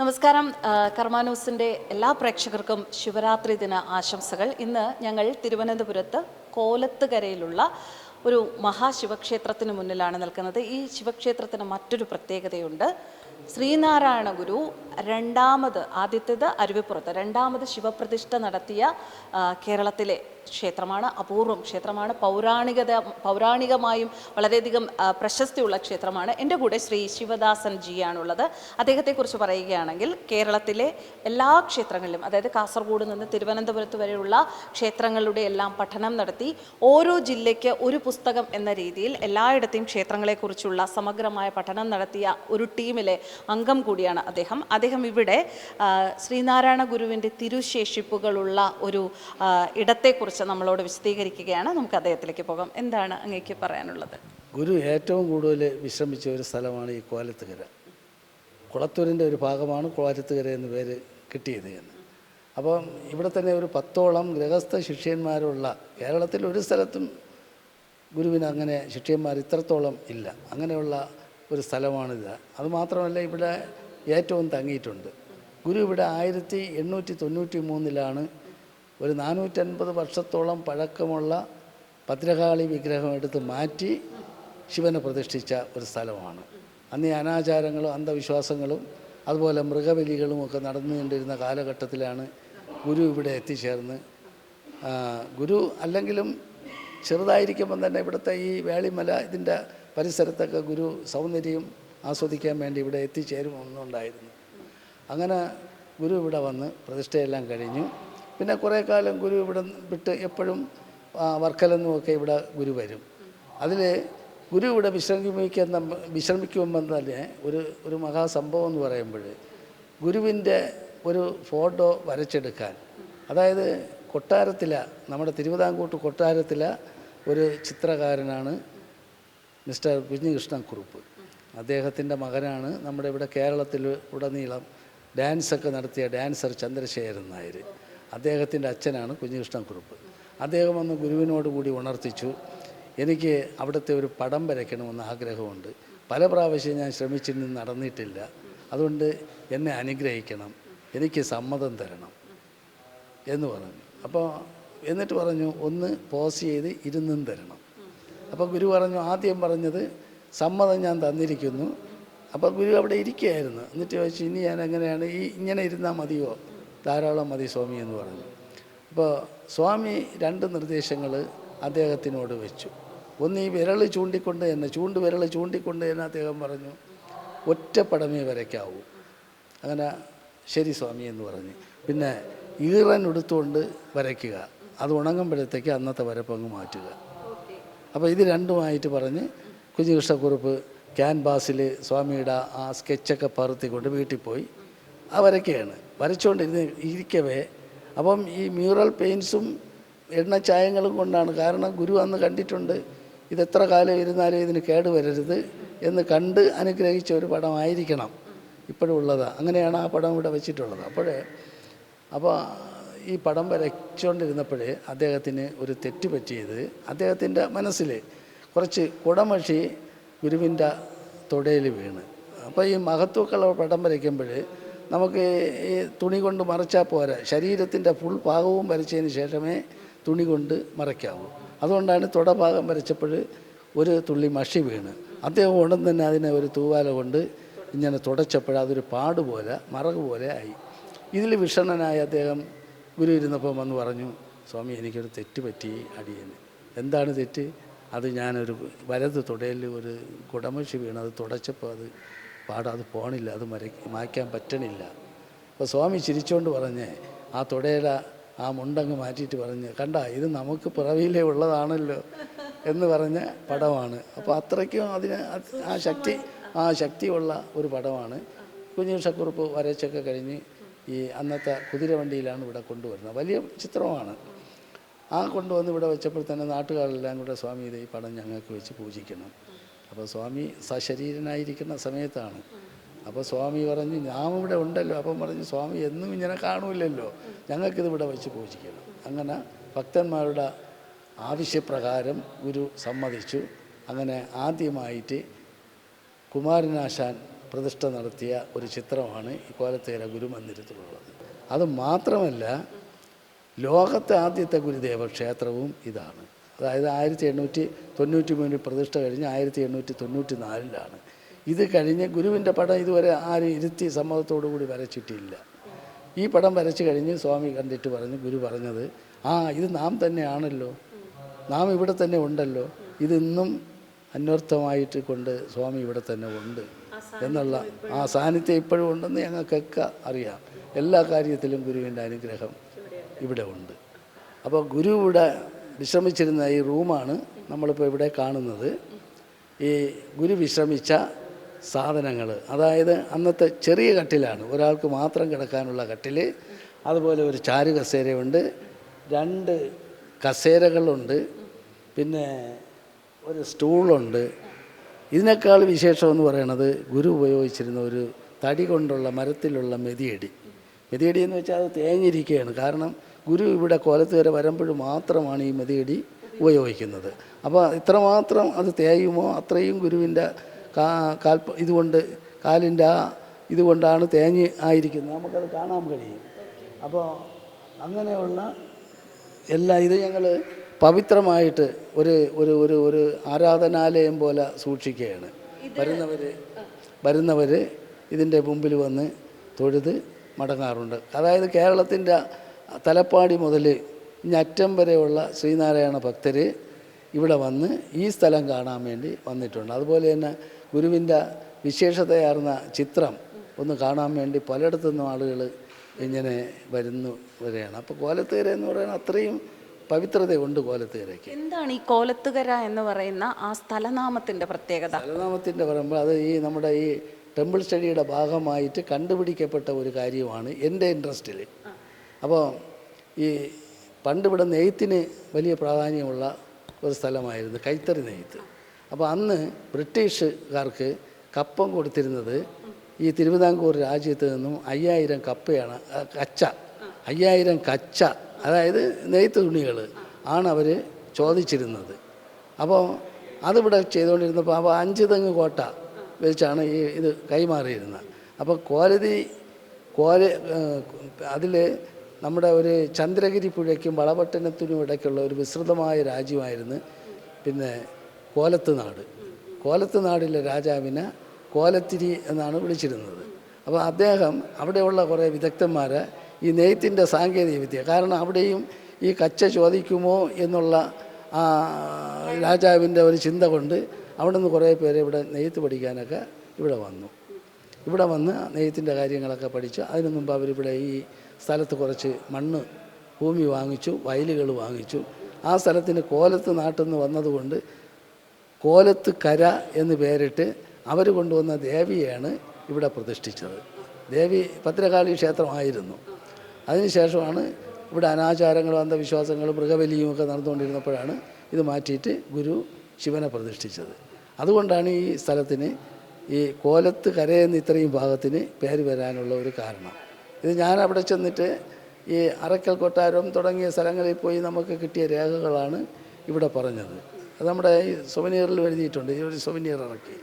നമസ്കാരം കർമാനൂസിന്റെ എല്ലാ പ്രേക്ഷകർക്കും ശിവരാത്രി ദിന ആശംസകൾ. ഇന്ന് ഞങ്ങൾ തിരുവനന്തപുരത്ത് കോലത്തുകരയിലുള്ള ഒരു മഹാശിവക്ഷേത്രത്തിന് മുന്നിലാണ് നിൽക്കുന്നത്. ഈ ശിവക്ഷേത്രത്തിന് മറ്റൊരു പ്രത്യേകതയുണ്ട്. ശ്രീനാരായണ ഗുരു രണ്ടാമത് ആദ്യത്തേത് അരുവിപ്പുറത്ത് രണ്ടാമത് ശിവപ്രതിഷ്ഠ നടത്തിയ കേരളത്തിലെ ക്ഷേത്രമാണ് അപൂർവം ക്ഷേത്രമാണ് പൗരാണികത പൗരാണികമായും വളരെയധികം പ്രശസ്തിയുള്ള ക്ഷേത്രമാണ്. എന്റെ കൂടെ ശ്രീ ശിവദാസൻ ജിയാണുള്ളത്. അദ്ദേഹത്തെക്കുറിച്ച് പറയുകയാണെങ്കിൽ കേരളത്തിലെ എല്ലാ ക്ഷേത്രങ്ങളിലും അതായത് കാസർഗോഡ് നിന്ന് തിരുവനന്തപുരത്ത് വരെയുള്ള ക്ഷേത്രങ്ങളുടെ എല്ലാം പഠനം നടത്തി ഓരോ ജില്ലയ്ക്ക് ഒരു പുസ്തകം എന്ന രീതിയിൽ എല്ലായിടത്തെയും ക്ഷേത്രങ്ങളെക്കുറിച്ചുള്ള സമഗ്രമായ പഠനം നടത്തിയ ഒരു ടീമിലെ അംഗം കൂടിയാണ് അദ്ദേഹം. അദ്ദേഹം ഇവിടെ ശ്രീനാരായണ ഗുരുവിന്റെ തിരുശേഷിപ്പുകളുള്ള ഒരു ഇടത്തെക്കുറിച്ച് നമ്മളോട് വിശദീകരിക്കുകയാണ്. നമുക്ക് അദ്ദേഹത്തിലേക്ക് പോകാം. എന്താണ് അങ്ങേക്ക് പറയാനുള്ളത്? ഗുരു ഏറ്റവും കൂടുതൽ വിശ്രമിച്ച ഒരു സ്ഥലമാണ് ഈ കോലത്തുകര. കുളത്തൂരിന്റെ ഒരു ഭാഗമാണ് കോലത്തുകര എന്ന് പേര് കിട്ടിയത് എന്ന്. അപ്പം ഇവിടെ തന്നെ ഒരു പത്തോളം ഗൃഹസ്ഥ ശിഷ്യന്മാരുള്ള കേരളത്തിൽ ഒരു സ്ഥലത്തും ഗുരുവിന് അങ്ങനെ ശിഷ്യന്മാർ ഇത്രത്തോളം ഇല്ല. അങ്ങനെയുള്ള ഒരു സ്ഥലമാണിത്. അതുമാത്രമല്ല ഇവിടെ ഏറ്റവും തങ്ങിയിട്ടുണ്ട്. ഗുരു ഇവിടെ ആയിരത്തി എണ്ണൂറ്റി തൊണ്ണൂറ്റി മൂന്നിലാണ് ഒരു നാനൂറ്റൻപത് വർഷത്തോളം പഴക്കമുള്ള ഭദ്രകാളി വിഗ്രഹം എടുത്ത് മാറ്റി ശിവനെ പ്രതിഷ്ഠിച്ച ഒരു സ്ഥലമാണ്. അന്ന് ഈ അനാചാരങ്ങളും അന്ധവിശ്വാസങ്ങളും അതുപോലെ മൃഗബലികളും ഒക്കെ നടന്നുകൊണ്ടിരുന്ന കാലഘട്ടത്തിലാണ് ഗുരു ഇവിടെ എത്തിച്ചേർന്ന്. ഗുരു അല്ലെങ്കിലും ചെറുതായിരിക്കുമ്പം തന്നെ ഇവിടുത്തെ ഈ വേളിമല ഇതിന്റെ പരിസരത്തൊക്കെ ഗുരു സൗന്ദര്യം ആസ്വദിക്കാൻ വേണ്ടി ഇവിടെ എത്തിച്ചേരുമെന്നുണ്ടായിരുന്നു അങ്ങനെ ഗുരു ഇവിടെ വന്ന് പ്രതിഷ്ഠയെല്ലാം കഴിഞ്ഞു. പിന്നെ കുറേ കാലം ഗുരു ഇവിടെ വിട്ട് എപ്പോഴും വർക്കലെന്നുമൊക്കെ ഇവിടെ ഗുരു വരും. അതിൽ ഗുരു ഇവിടെ വിശ്രമിക്കുന്ന വിശ്രമിക്കുമ്പം തന്നെ ഒരു ഒരു മഹാസംഭവം എന്ന് പറയുമ്പോൾ ഗുരുവിന്റെ ഒരു ഫോട്ടോ വരച്ചെടുക്കാൻ. അതായത് കൊട്ടാരത്തില നമ്മുടെ തിരുവിതാംകൂട്ട് കൊട്ടാരത്തിലെ ഒരു ചിത്രകാരനാണ് മിസ്റ്റർ കുഞ്ഞികൃഷ്ണൻ കുറുപ്പ്. അദ്ദേഹത്തിന്റെ മകനാണ് നമ്മുടെ ഇവിടെ കേരളത്തിൽ ഉടനീളം ഡാൻസൊക്കെ നടത്തിയ ഡാൻസർ ചന്ദ്രശേഖരൻ നായർ അദ്ദേഹത്തിന്റെ അച്ഛനാണ് കുഞ്ഞികൃഷ്ണൻ കുറുപ്പ്. അദ്ദേഹം വന്ന് ഗുരുവിനോട് കൂടി ഉണർത്തിച്ചു. എനിക്ക് അവിടുത്തെ ഒരു പടം വരയ്ക്കണമെന്ന് ആഗ്രഹമുണ്ട്. പല പ്രാവശ്യം ഞാൻ ശ്രമിച്ചിരുന്നു നടന്നിട്ടില്ല. അതുകൊണ്ട് എന്നെ അനുഗ്രഹിക്കണം. എനിക്ക് സമ്മതം തരണം എന്ന് പറഞ്ഞു. അപ്പോൾ എന്നിട്ട് പറഞ്ഞു ഒന്ന് പോസ് ചെയ്ത് ഇരുന്നും തരണം. അപ്പോൾ ഗുരു പറഞ്ഞു ആദ്യം പറഞ്ഞത് സമ്മതം ഞാൻ തന്നിരിക്കുന്നു. അപ്പോൾ ഗുരു അവിടെ ഇരിക്കുകയായിരുന്നു. എന്നിട്ട് ചോദിച്ചു ഇനി ഞാൻ എങ്ങനെയാണ്? ഈ ഇങ്ങനെ ഇരുന്നാൽ മതിയോ? ധാരാളം മതി സ്വാമി എന്ന് പറഞ്ഞു. അപ്പോൾ സ്വാമി രണ്ട് നിർദ്ദേശങ്ങൾ അദ്ദേഹത്തിനോട് വെച്ചു. ഒന്ന് ഈ വിരൽ ചൂണ്ടിക്കൊണ്ട് തന്നെ ചൂണ്ട് വിരൽ ചൂണ്ടിക്കൊണ്ട് തന്നെ അദ്ദേഹം പറഞ്ഞു ഒറ്റ പടമേ വരയ്ക്കാവൂ. അങ്ങനെ ശരി സ്വാമി എന്ന് പറഞ്ഞു. പിന്നെ ഈറൻ എടുത്തുകൊണ്ട് വരയ്ക്കുക. അത് ഉണങ്ങുമ്പോഴത്തേക്ക് അന്നത്തെ വരപ്പങ്ങ് മാറ്റുക. അപ്പോൾ ഇത് രണ്ടുമായിട്ട് പറഞ്ഞ് കുഞ്ഞികൃഷ്ണക്കുറുപ്പ് ക്യാൻവാസിൽ സ്വാമിയുടെ ആ സ്കെച്ചൊക്കെ പറുത്തിക്കൊണ്ട് വീട്ടിൽ പോയി. ആ വരയ്ക്കുകയാണ്. വരച്ചുകൊണ്ടിരുന്ന് ഇരിക്കവേ അപ്പം ഈ മ്യൂറൽ പെയിൻസും എണ്ണച്ചായങ്ങളും കൊണ്ടാണ്. കാരണം ഗുരു അന്ന് കണ്ടിട്ടുണ്ട് ഇതെത്ര കാലം ഇരുന്നാലും ഇതിന് കേട് വരരുത് എന്ന് കണ്ട് അനുഗ്രഹിച്ച ഒരു പടമായിരിക്കണം. ഇപ്പോഴും ഉള്ളത്. അങ്ങനെയാണ് ആ പടം ഇവിടെ വെച്ചിട്ടുള്ളത്. അപ്പോഴേ അപ്പോൾ ഈ പടം വരച്ചുകൊണ്ടിരുന്നപ്പോഴേ അദ്ദേഹത്തിന് ഒരു തെറ്റ് പറ്റിയത്. അദ്ദേഹത്തിന്റെ മനസ്സിൽ കുറച്ച് കുടമഷി ഗുരുവിന്റെ തൊടയിൽ വീണ്. അപ്പോൾ ഈ മഹത്വക്കുള്ള പടം വരയ്ക്കുമ്പോൾ നമുക്ക് ഈ തുണി കൊണ്ട് മറച്ചാൽ പോരാ. ശരീരത്തിന്റെ ഫുൾ ഭാഗവും വരച്ചതിന് ശേഷമേ തുണി കൊണ്ട് മറയ്ക്കാവൂ. അതുകൊണ്ടാണ് തുടഭാഗം വരച്ചപ്പോൾ ഒരു തുള്ളി മഷി വീണ്. അദ്ദേഹം ഉടൻ തന്നെ അതിനെ ഒരു തൂവാല കൊണ്ട് ഇങ്ങനെ തുടച്ചപ്പോൾ അതൊരു പാട് പോലെ മറക് പോലെ ആയി. ഇതിൽ വിഷണ്ണനായ അദ്ദേഹം ഗുരു ഇരുന്നപ്പോൾ വന്ന് പറഞ്ഞു സ്വാമി എനിക്കൊരു തെറ്റ് പറ്റി അടിയന് എന്താണ് തെറ്റ്? അത് ഞാനൊരു വലത് തുടയിൽ ഒരു കുടമശി വീണ് അത് തുടച്ചപ്പോൾ അത് പാടം അത് പോണില്ല അത് മര മായ്ക്കാൻ പറ്റണില്ല. അപ്പോൾ സ്വാമി ചിരിച്ചുകൊണ്ട് പറഞ്ഞ് ആ തുടയുടെ ആ മുണ്ടങ്ങ് മാറ്റിയിട്ട് പറഞ്ഞ് കണ്ട ഇത് നമുക്ക് പിറവിയിലേ ഉള്ളതാണല്ലോ എന്ന് പറഞ്ഞ പടമാണ്. അപ്പോൾ അത്രയ്ക്കും അതിന് ആ ശക്തി ആ ശക്തിയുള്ള ഒരു പടമാണ്. കുഞ്ഞുഷക്കുറുപ്പ് വരച്ചൊക്കെ കഴിഞ്ഞ് ഈ അന്നത്തെ കുതിരവണ്ടിയിലാണ് ഇവിടെ കൊണ്ടുവരുന്നത്. വലിയ ചിത്രമാണ് ആ കൊണ്ടുവന്ന് ഇവിടെ വെച്ചപ്പോൾ തന്നെ നാട്ടുകാരെല്ലാം കൂടെ സ്വാമി ഇത് ഈ പടം ഞങ്ങൾക്ക് വെച്ച് പൂജിക്കണം. അപ്പോൾ സ്വാമി സശരീരനായിരിക്കുന്ന സമയത്താണ്. അപ്പോൾ സ്വാമി പറഞ്ഞു ഞാൻ ഇവിടെ ഉണ്ടല്ലോ. അപ്പം പറഞ്ഞു സ്വാമി എന്നും ഇങ്ങനെ കാണൂലല്ലോ ഞങ്ങൾക്കിത് ഇവിടെ വെച്ച് പൂജിക്കണം. അങ്ങനെ ഭക്തന്മാരുടെ ആവശ്യപ്രകാരം ഗുരു സമ്മതിച്ചു. അങ്ങനെ ആദ്യമായിട്ട് കുമാരനാശാൻ പ്രതിഷ്ഠ നടത്തിയ ഒരു ചിത്രമാണ് ഈ കോലത്തേര ഗുരുമന്ദിരത്തിലുള്ളത് അത് മാത്രമല്ല ലോകത്തെ ആദ്യത്തെ ഗുരുദേവ ക്ഷേത്രവും ഇതാണ്. അതായത് ആയിരത്തി എണ്ണൂറ്റി തൊണ്ണൂറ്റി മൂന്നിൽ പ്രതിഷ്ഠ കഴിഞ്ഞ് ആയിരത്തി എണ്ണൂറ്റി തൊണ്ണൂറ്റി നാലിലാണ് ഇത് കഴിഞ്ഞ് ഗുരുവിന്റെ പടം ഇതുവരെ ആരും ഇരുത്തി സമ്മതത്തോടു കൂടി വരച്ചിട്ടില്ല. ഈ പടം വരച്ച് കഴിഞ്ഞ് സ്വാമി കണ്ടിട്ട് പറഞ്ഞു ഗുരു പറഞ്ഞത് ആ ഇത് നാം തന്നെയാണല്ലോ. നാം ഇവിടെ തന്നെ ഉണ്ടല്ലോ. ഇതിന്നും അന്വർത്ഥമായിട്ട് കൊണ്ട് സ്വാമി ഇവിടെ തന്നെ ഉണ്ട്. എന്നുള്ള ആ സാന്നിധ്യം ഇപ്പോഴും ഉണ്ടെന്ന് ഞങ്ങൾക്കൊക്കെ അറിയാം. എല്ലാ കാര്യത്തിലും ഗുരുവിന്റെ അനുഗ്രഹം ഇവിടെ ഉണ്ട്. അപ്പോൾ ഗുരു ഇവിടെ വിശ്രമിച്ചിരുന്ന ഈ റൂമാണ് നമ്മളിപ്പോൾ ഇവിടെ കാണുന്നത്. ഈ ഗുരു വിശ്രമിച്ച സാധനങ്ങൾ അതായത് അന്നത്തെ ചെറിയ കട്ടിലാണ്. ഒരാൾക്ക് മാത്രം കിടക്കാനുള്ള കട്ടിൽ അതുപോലെ ഒരു ചാരു കസേരയുണ്ട്. രണ്ട് കസേരകളുണ്ട്. പിന്നെ ഒരു സ്റ്റൂളുണ്ട്. ഇതിനേക്കാൾ വിശേഷം എന്ന് പറയുന്നത് ഗുരു ഉപയോഗിച്ചിരുന്ന ഒരു തടി കൊണ്ടുള്ള മരത്തിലുള്ള മെതിയടി. മെതിയടി എന്ന് വെച്ചാൽ അത് തേഞ്ഞിരിക്കുകയാണ്. കാരണം ഗുരു ഇവിടെ കൊലത്ത് വരെ വരുമ്പോൾ മാത്രമാണ് ഈ മെതിയടി ഉപയോഗിക്കുന്നത്. അപ്പോൾ ഇത്രമാത്രം അത് തേയുമോ? അത്രയും ഗുരുവിന്റെ കാൽ ഇതുകൊണ്ട് കാലിന്റെ ആ ഇതുകൊണ്ടാണ് തേഞ്ഞ് ആയിരിക്കുന്നത്. നമുക്കത് കാണാൻ കഴിയും. അപ്പോൾ അങ്ങനെയുള്ള എല്ലാ ഇത് ഞങ്ങൾ പവിത്രമായിട്ട് ഒരു ഒരു ഒരു ഒരു ആരാധനാലയം പോലെ സൂക്ഷിക്കുകയാണ്. വരുന്നവർ വരുന്നവർ ഇതിന്റെ മുമ്പിൽ വന്ന് തൊഴുത് മടങ്ങാറുണ്ട്. അതായത് കേരളത്തിന്റെ തലപ്പാടി മുതൽ ഇഞ്ഞറ്റം വരെയുള്ള ശ്രീനാരായണ ഭക്തർ ഇവിടെ വന്ന് ഈ സ്ഥലം കാണാൻ വേണ്ടി വന്നിട്ടുണ്ട്. അതുപോലെ തന്നെ ഗുരുവിന്റെ വിശേഷതയാർന്ന ചിത്രം ഒന്ന് കാണാൻ വേണ്ടി പലയിടത്തു നിന്നും ആളുകൾ ഇങ്ങനെ വരുന്നു വരെയാണ്. അപ്പോൾ കോലത്തേര് എന്ന് പറയുന്നത് അത്രയും പവിത്രതയുണ്ട് കോലത്തുകരയ്ക്ക്. എന്താണ് ഈ കോലത്തുകര എന്ന് പറയുന്ന ആ സ്ഥലനാമത്തിന്റെ പ്രത്യേകത? സ്ഥലനാമത്തിന്റെ പറയുമ്പോൾ അത് ഈ നമ്മുടെ ഈ ടെമ്പിൾ സ്റ്റഡിയുടെ ഭാഗമായിട്ട് കണ്ടുപിടിക്കപ്പെട്ട ഒരു കാര്യമാണ് എന്റെ ഇൻട്രസ്റ്റിൽ അപ്പോൾ ഈ പണ്ട് ഇവിടെ നെയ്ത്തിന് വലിയ പ്രാധാന്യമുള്ള ഒരു സ്ഥലമായിരുന്നു കൈത്തറി നെയ്ത്ത്. അപ്പോൾ അന്ന് ബ്രിട്ടീഷുകാർക്ക് കപ്പം കൊടുത്തിരുന്നത് ഈ തിരുവിതാംകൂർ രാജ്യത്ത് നിന്നും അയ്യായിരം കപ്പയാണ് കച്ച. അയ്യായിരം കച്ച അതായത് നെയ്ത്ത് തുണികൾ ആണ് അവർ ചോദിച്ചിരുന്നത്. അപ്പോൾ അതിവിടെ ചെയ്തുകൊണ്ടിരുന്നപ്പോൾ അപ്പോൾ അഞ്ച് തെങ്ങ് കോട്ട വെച്ചാണ് ഈ ഇത് കൈമാറിയിരുന്നത്. അപ്പോൾ കോരതി കോര അതിൽ നമ്മുടെ ഒരു ചന്ദ്രഗിരി പുഴയ്ക്കും വളപട്ടണത്തിനും ഇടയ്ക്കുള്ള ഒരു വിസ്തൃതമായ രാജ്യമായിരുന്നു പിന്നെ കോലത്ത് നാട്. കോലത്ത് നാടിലെ രാജാവിനെ കോലത്തിരി എന്നാണ് വിളിച്ചിരുന്നത്. അപ്പോൾ അദ്ദേഹം അവിടെയുള്ള കുറേ വിദഗ്ധന്മാരെ ഈ നെയ്ത്തിന്റെ സാങ്കേതിക വിദ്യ. കാരണം അവിടെയും ഈ കച്ച ചോദിക്കുമോ എന്നുള്ള ആ രാജാവിന്റെ ഒരു ചിന്ത കൊണ്ട് അവിടെ നിന്ന് കുറേ പേര് ഇവിടെ നെയ്ത്ത് പഠിക്കാനൊക്കെ ഇവിടെ വന്നു. ഇവിടെ വന്ന് നെയ്ത്തിന്റെ കാര്യങ്ങളൊക്കെ പഠിച്ചു. അതിനു മുമ്പ് അവരിവിടെ ഈ സ്ഥലത്ത് കുറച്ച് മണ്ണ് ഭൂമി വാങ്ങിച്ചു വയലുകൾ വാങ്ങിച്ചു. ആ സ്ഥലത്തിന് കോലത്ത് നാട്ടിൽ നിന്ന് വന്നതുകൊണ്ട് കോലത്ത് കര എന്ന് പേരിട്ട് അവർ കൊണ്ടുവന്ന ദേവിയാണ് ഇവിടെ പ്രതിഷ്ഠിച്ചത്. ദേവി ഭദ്രകാളി ക്ഷേത്രമായിരുന്നു. അതിനുശേഷമാണ് ഇവിടെ അനാചാരങ്ങളും അന്ധവിശ്വാസങ്ങളും മൃഗബലിയും ഒക്കെ നടന്നുകൊണ്ടിരുന്നപ്പോഴാണ് ഇത് മാറ്റിയിട്ട് ഗുരു ശിവനെ പ്രതിഷ്ഠിച്ചത്. അതുകൊണ്ടാണ് ഈ സ്ഥലത്തിന് ഈ കോലത്ത് കരയെന്ന് ഇത്രയും ഭാഗത്തിന് പേര് വരാനുള്ള ഒരു കാരണം. ഇത് ഞാൻ അവിടെ ചെന്നിട്ട് ഈ അറക്കൽ കൊട്ടാരം തുടങ്ങിയ സ്ഥലങ്ങളിൽ പോയി നമുക്ക് കിട്ടിയ രേഖകളാണ് ഇവിടെ പറഞ്ഞത്. അത് നമ്മുടെ ഈ സൊവനിയറിൽ എഴുതിയിട്ടുണ്ട്. ഈ ഒരു സൊവനിയർ ഇറക്കി